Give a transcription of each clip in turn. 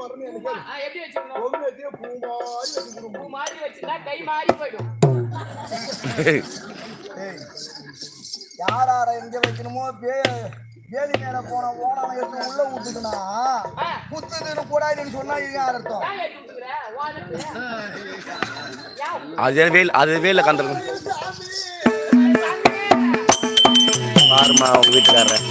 குடும்பம் எனக்கு எப்படி வச்சுக்கணும் பொம்மையத்தையே பூ மாதிரி வச்சு குடும்பம் பூ மாதிரி வச்சிருந்தா கை மாறி போயிடும். ஏய், யார் யார எங்க வைக்கணுமோ பே வேலி மேல போன ஓனான எடுத்து உள்ள விட்டுக்கனா குத்துதுன்னு கூடாதுன்னு சொன்னா இது யார் அர்த்தம்? அது வேல் அது வேல கந்துருக்கும் பாருமா உங்க வீட்டுக்காரர்.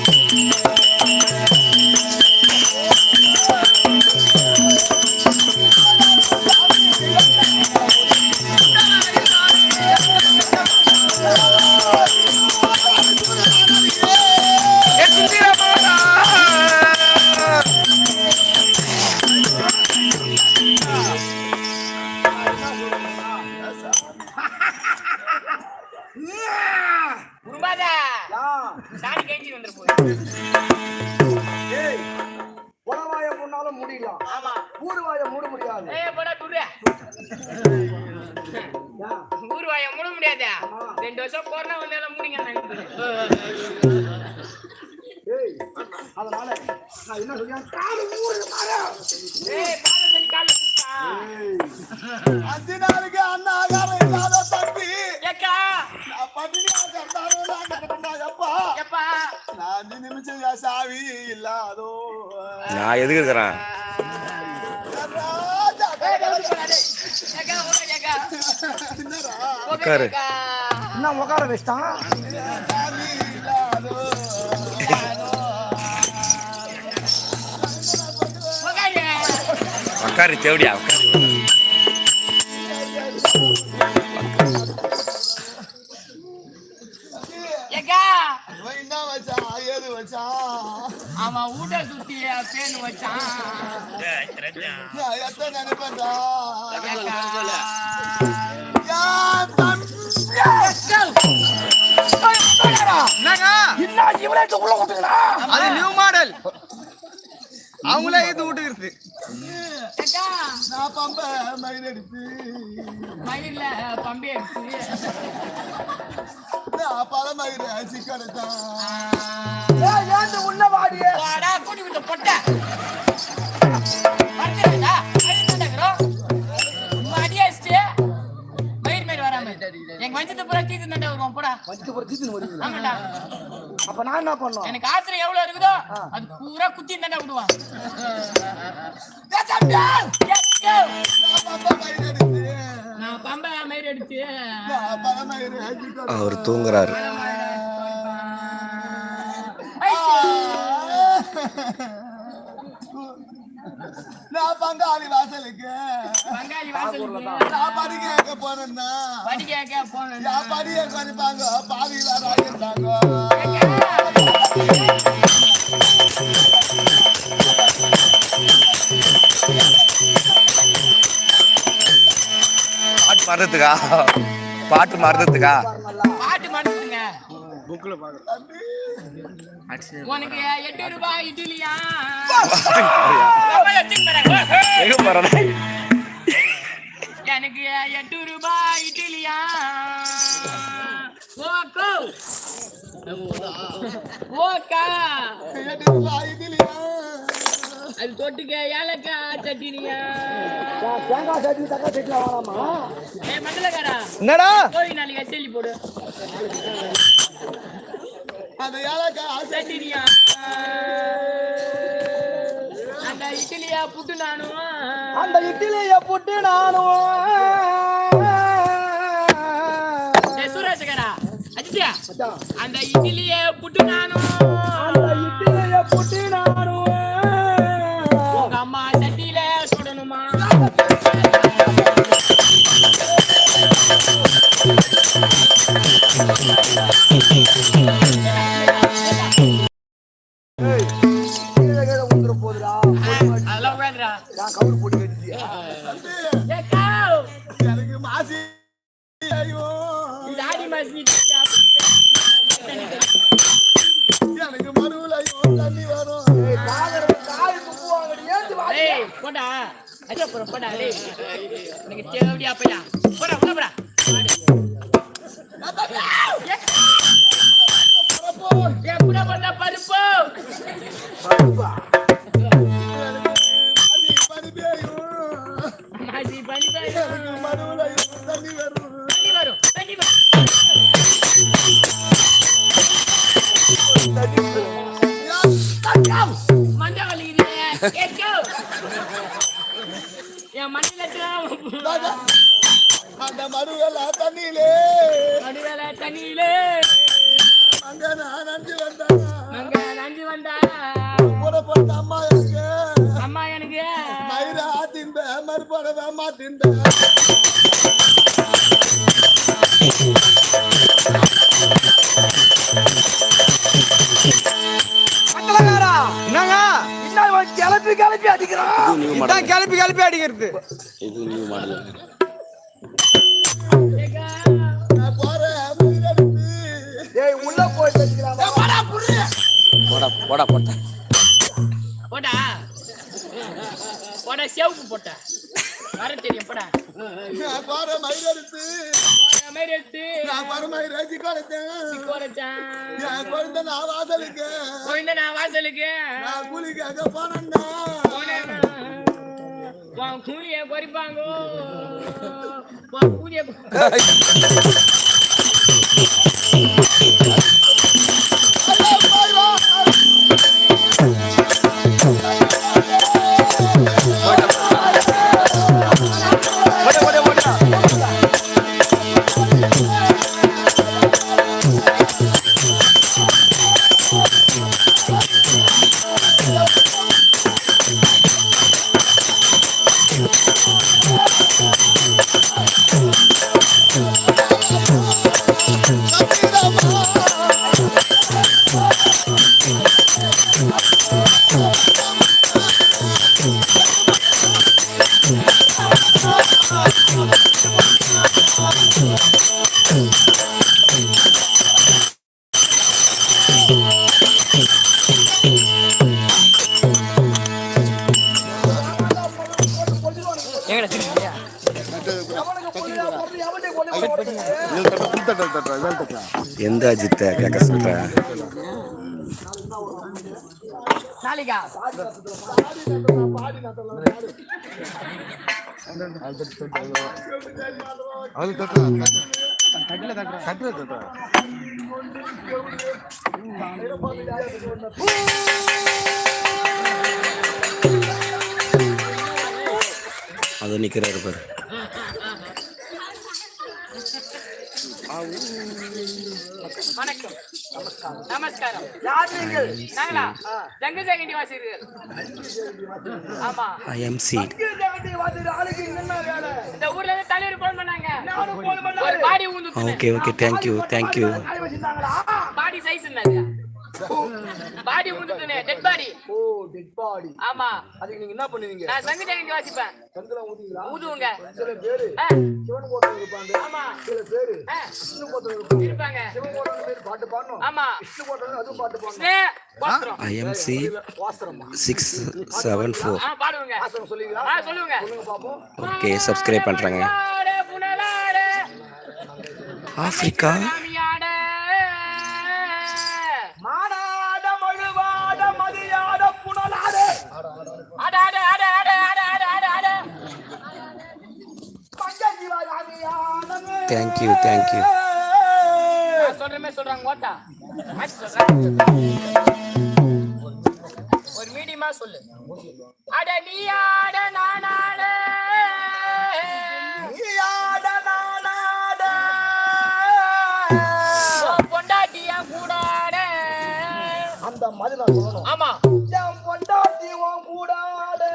என் சாவி இல்லாதோ நான் எதுக்கு இருக்கிறேன் உட்காரு? உட்காரு. என்ன உட்கார வச்சிட்டான் சாவி இல்லாதோ உட்காரு. வச்சான் அவன் ஊட்ட சுத்தி பேன் வச்சான் எத்தனை மாடல் அவங்களே இது விட்டுக்கிறது நான் பம்ப மயில் எடுத்து மயில்ல பம்பி எடுத்து ஏந்து உள்ள வாடியே? வாடா கூட்டி விட்டு பொட்ட. எங்க வஞ்சத்தை பூரா தீத்து நண்டா வருவான். போடா. வச்சு போற தீத்து வருவீங்க ஆமாடா அப்ப நான் என்ன பண்ணோம்? எனக்கு ஆத்திரம் எவ்வளவு இருக்குதோ அது பூரா குத்தி நண்டா விடுவான். அவர் தூங்குறாரு. நான் பங்காளி வாசலுக்கு. பங்காளி வாசலுக்கு. நான் படி கேட்க போனேன்னா படிக்க போனேன் என் படியை குறைப்பாங்க பாவி வேற இருந்தாங்க பாட்டு மறந்துட்டுக்கா பாட்டு மாட்டுங்க புக்ல பாக்குறேன். உனக்கு எட்டு ரூபாய் இட்லியா எங்க போறேன் எனக்கு எட்டு ரூபாய் இட்லியா ஓக்கோ ஓக்கா அது தொட்டுக்க ஏலக்காய் சட்டினியா. தேங்காய் சட்னி தக்காளி சட்னி வாடாமா ஏ மண்டலக்காரா என்னடா? கோழி நாளைக்கு எச்சலி போடு. அந்த ஏலக்காய் சட்டினியா. அந்த இட்லியா புட்டு நானும். அந்த இட்லிய புட்டு நானும். சுரேஷகரா மச்சான், அந்த இட்லிய புட்டு நானும். அந்த இட்லிய புட்டு நானும் எனக்கு மாசி பேயும் தண்ணி வரும் போடா போடா எனக்கு தேவடியா போடா போடா போடா. போடா பருப்பு வந்தா? புறப்பட்ட அம்மா எனக்கு. அம்மா எனக்கு. மயிரா தின்ப மறுபடவே மாத்தின்ப அக்கலகாரா என்னங்க? என்ன இவன் கிளப்பி கிளப்பி அடிக்கிறான் இதான் கிளப்பி கிளப்பி அடிக்கிறது. இது நியூ மாடல் போறேன் உள்ள போய் போடா போடா போட்டா போடா. போடா சேவுக்கு போட்டா. வர தெரியும் போடா. நான் போடா மாதிரி எடுத்து நான் வர மயிராஜி கொடுத்தேன் போறச்சான் என் குழந்தை நான் வாசலுக்கு. நான் வாசலுக்கு. நான் கூலிக்காக போனேன்னா போனேனா, உன் கூலிய குறைப்பாங்கோ உன் கூலிய சாலிகா. அது தட்டுல தட்டுறா தட்டுல தட்டுறா அது நிக்கிறாரு பாரு. வணக்கம் நமஸ்காரம் யார் நீங்கள் நாங்களா ஜங்கஜகண்டி வாசிகள் ஆமா ஐ எம் சி ஜெகதி வாத்திர ஆளுக்கு என்ன வேலை இந்த ஊர்ல இருந்து தலைவர் போன் பண்ணாங்க நானும் போன் பண்ணேன். ஒரு பாடி ஊந்து okay okay thank you thank you காய் வச்சிருந்தாங்களா பாடி சைஸ் என்னது பாடி ஊந்துதுனே டெட் பாடி ஓ டெட் பாடி ஆமா. அதுக்கு நீங்க என்ன பண்ணுவீங்க? நான் சங்கஜகண்டி வாசிப்பேன். கண்களை ஊதிங்களா ஊதுவுங்க. சில பேரு சிவன் கோட்டம் இருப்பாங்க. ஆமா. சில பேரு விஷ்ணு கோட்டம் இருப்பாங்க. இருப்பாங்க. சிவன் கோட்டம் பேர் பாட்டு பாடணும். ஆமா. விஷ்ணு கோட்டம் அதுவும் பாட்டு பாடணும். I M C six seven four ஆ பாடுவாங்க. வாசரம் சொல்லுவீங்களா? ஆ சொல்லுங்க சொல்லுங்க பாப்போம். ஓகே சப்ஸ்கிரைப் பண்ணுறாங்க ஆஃப்ரிக்கா. மாடாட மழுவாட மதியாட புனலாட. அட, அட, அட, அட, அட, அட, அட, அட. பஞ்சஜீவாயாமியானமே தேங்க்யூ தேங்க்யூ நான் சொல்ற மாதிரி சொல்றாங்க ஓட்டா. சொல்றேன். ஒரு மீடியமா சொல்லு. அட நீ ஆட நான் மாதிரி நான் சொல்லணும். ஆமா. என் பொண்டாட்டி உன் கூட ஆடு.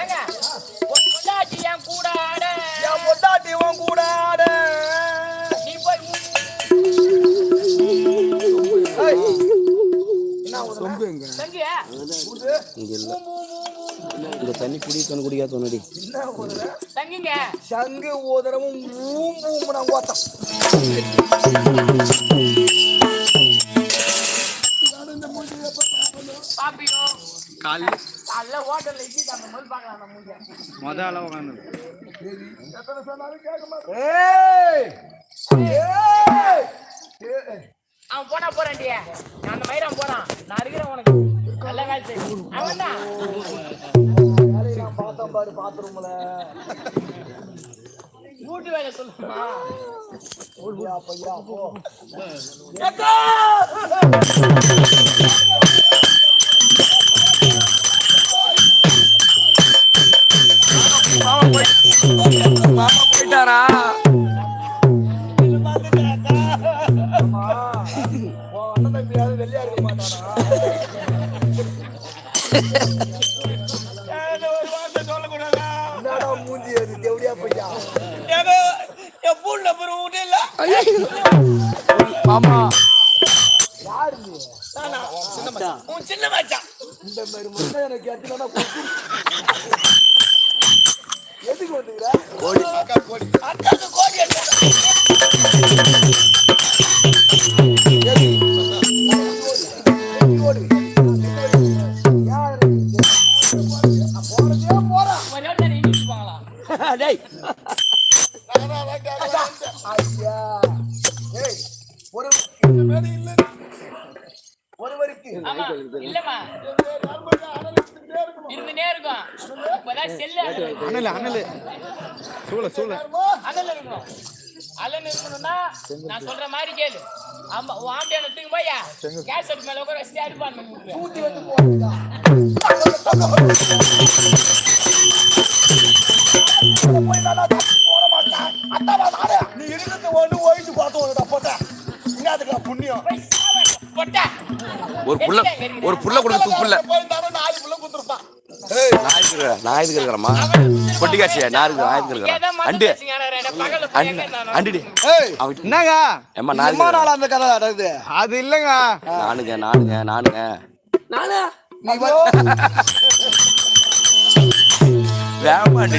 ஏங்க உன் பொண்டாட்டியா கூட ஆட என் பொண்டாட்டி உன் கூட ஆடு. நீ. போய் இங்கே தண்ணி குடி தண்ணி குடிக்காத தோணுடி தங்குங்க சங்கு ஊதுறவும் ஊம் ஊம் நான் ஓத்தம் பாப்பியோ. கால். காலைல ஹோட்டல்ல இட்லி சாப்பிடும் போது பார்க்கலாம் அந்த மூஞ்ச. மொத அளவு உட்காந்து எத்தனை சொன்னாலும் கேட்க மாட்டேன் ஏய்! ஏய் ஏய் அவன் போனா போறான்டி. அந்த மயிரம் போறான். நான் இருக்கிறேன் உனக்கு. நல்ல வேலை செய்யும் அவன் தான். வேலையை நான் பார்த்தேன் பாரு பாத்ரூம்ல. வீட்டு வேலை சொல்லுமா? பையா பையா போ மச்சான் இந்த மாதிரி மட்டும் எனக்கு எத்தனை எதுக்கு வந்துக்கிற அக்காக்கு கோடி எடுத்து ஓடு யாரு நான் போறதே போறேன் ஒரு நாள் தானே இங்கிலீஷ் போங்களா டேய் ஐயா ஏய் ஒரு ஒருவருக்கு ஆமா இல்லம்மா. இருந்துனே இருக்கும். இப்பதான் செல்லு சூழ சூழ. அனல் இருக்கணும். அலன் இருக்கணும்னா நான் சொல்ற மாதிரி கேளு. ஆமா உன் ஆம்பியான தூக்கி போயா கேஸ் மேல உட்கார வச்சு அடிப்பான் ஊத்தி வந்து ஒரு புள்ள ஒரு புள்ள கொடுக்க குத்துருப்பான் நான் நான் எதுக்கு இருக்கிறேம்மா பொட்டிக்காச்சியா நான் இருக்கிற நான் எதுக்கு இருக்கிறேன் அண்டு. என்னங்க? ஏம்மா நான். நாள் அந்த கதை நடக்குது? அது இல்லைங்க. நானுங்க நானுங்க நானுங்க. நீ வந்து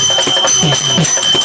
Yeah, yeah.